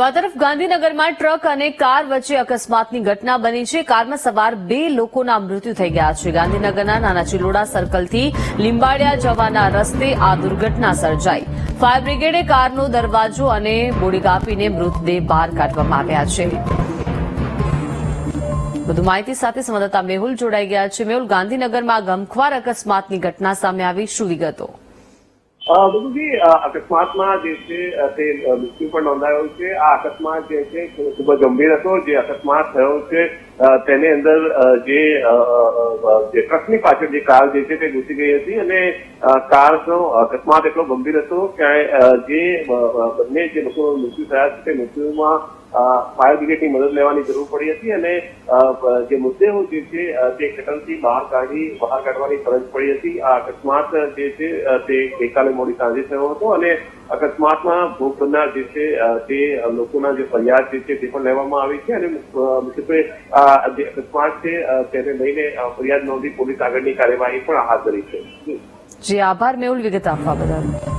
આ તરફ ગાંધીનગરમાં ટ્રક અને કાર વચ્ચે અકસ્માતની ઘટના બની છે. કારમાં સવાર બે લોકોના મૃત્યુ થઈ ગયા છે. ગાંધીનગરના નાના ચિલોડા સર્કલથી લીંબાડિયા જવાના રસ્તે આ દુર્ઘટના સર્જાઈ. ફાયર બ્રિગેડે કારનો દરવાજો અને બોડી કાપીને મૃતદેહ બહાર કાઢવામાં આવ્યા છે. વધુ માહિતી સાથે સંવાદદાતા મેહુલ જોડાઈ ગયા છે. મેહુલ, ગાંધીનગરમાં ગમખ્વાર અકસ્માતની ઘટના સામે આવી. શું વિગતો? બિલકુલજી અકસ્માતમાં જે છે તે મૃત્યુ પણ નોંધાયો છે. આ અકસ્માત જે છે, ખૂબ જ ગંભીર હતો. જે અકસ્માત થયો છે તેની અંદર જે ટ્રકની પાછળ જે કાર જે છે તે ઘૂસી ગઈ હતી અને કારનો અકસ્માત એટલો ગંભીર હતો કે જે બંને જે લોકો મૃત્યુ થયા છે તે મૃત્યુમાં ફાયર બ્રિગેડની મદદ લેવાની જરૂર પડી હતી અને જે મુદ્દેઓ જે છે તે કેટલથી બહાર કાઢી, બહાર કાઢવાની ફરજ પડી હતી. આ અકસ્માત જે છે તે ગઈકાલે મોડી સાંજે થયો હતો અને અકસ્માતમાં ભોગ બનનાર જે છે તે લોકોના જે ફરિયાદ જે છે, તે પણ લેવામાં આવી છે અને મુખ્યત્વે આ જે અકસ્માત છે તેને લઈને ફરિયાદ નોંધી પોલીસ આગળની કાર્યવાહી પણ હાથ ધરી છે. જી, આભાર, મેહુલ વિગત આપવા બદલ.